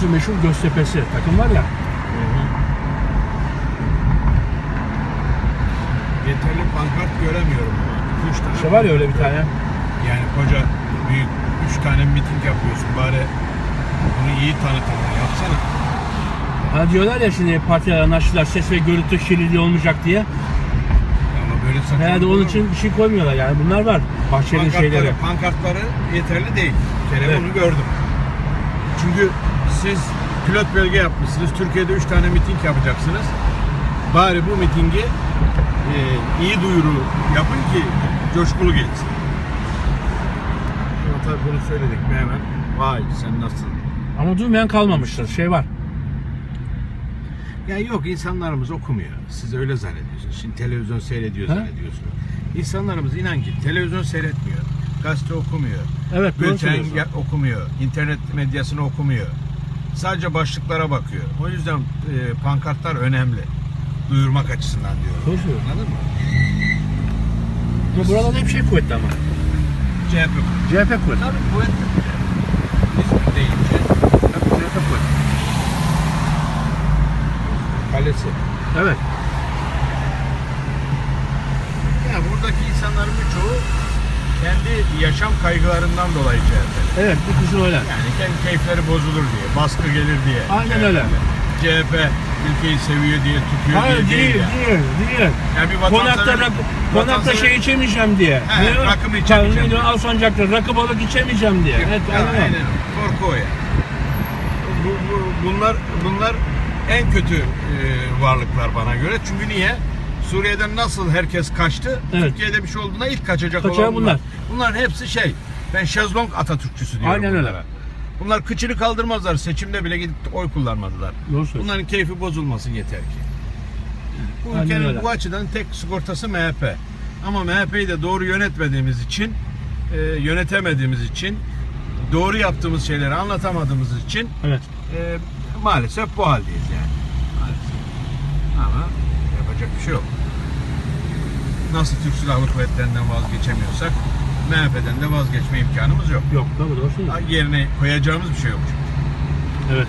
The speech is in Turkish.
Şurası meşhur Göztepe'si. Takım var ya. Yeterli pankart göremiyorum ama. Üç tane. İşte var ya öyle bir tane. Yani koca büyük üç tane miting yapıyorsun. Bari bunu iyi tanıtımını yapsana. Hani diyorlar ya şimdi partiler anlaştılar ses ve görüntü kirliliği olmayacak diye. Ama böyle saçma Herhalde onun için bir şey koymuyorlar yani. Bunlar var. Bahçeli şeyleri. pankartları, pankartları yeterli değil. Bir kere Evet. bunu gördüm. Çünkü siz pilot bölge yapmışsınız. Türkiye'de üç tane miting yapacaksınız. Bari bu mitingi e, iyi duyuru yapın ki coşkulu geçsin. Ama tabii bunu söyledik mi hemen vay sen nasıl? Ama duymayan kalmamıştır. Şey var. Ya yok insanlarımız okumuyor. Siz öyle zannediyorsunuz. Şimdi televizyon seyrediyor Ha? zannediyorsunuz. İnsanlarımız inan ki televizyon seyretmiyor. Gazete okumuyor. Evet doğru Bülten söylüyorsun. ya- okumuyor. internet medyasını okumuyor. Sadece başlıklara bakıyor. O yüzden e, pankartlar önemli. Duyurmak açısından diyorum. Söylüyorsun. Anladın mı? Ama buralarda hep şey kuvvetli ama. CHP. CHP kuvvetli. Tabii kuvvetli. İzmir deyince tabii CHP kuvvetli. Kalesi. Evet. Ya buradaki insanların birçoğu kendi yaşam kaygılarından dolayı CHP. Evet bir kısım öyle. Yani kendi keyifleri bozulur diye, baskı gelir diye. Aynen öyle. CHP ülkeyi seviyor diye, tutuyor Hayır diye değil, değil. değil, yani. değil. Yani bir Konakta, rak, konakta şey içemeyeceğim diye. He, Ne rakımı içemeyeceğim diye. Alsancak'ta rakı balık içemeyeceğim diye. Evet, Ya, mı? aynen. Korku o ya. Bu, bu- bunlar bunlar en kötü e, varlıklar bana göre. Çünkü niye? Suriye'den nasıl herkes kaçtı? Evet. Türkiye'de bir şey olduğunda ilk kaçacak Kaçağı olan bunlar. bunlar. Bunların hepsi şey. Ben şezlong Atatürkçüsü diyorum Aynen öyle. bunlara. Bunlar kıçını kaldırmazlar. Seçimde bile gidip oy kullanmadılar. Doğru söylüyorsun. Bunların keyfi bozulmasın yeter ki. Bu Aynen ülkenin öyle. bu açıdan tek sigortası MHP. Ama MHP'yi de doğru yönetmediğimiz için, e, yönetemediğimiz için, doğru yaptığımız şeyleri anlatamadığımız için Evet. e, maalesef bu haldeyiz yani. Maalesef. Ama yapacak bir şey yok. Nasıl Türk Silahlı Kuvvetleri'nden vazgeçemiyorsak MHP'den de vazgeçme imkanımız yok. Yok tabii doğru söylüyorsun. Yerine koyacağımız bir şey yok. Evet.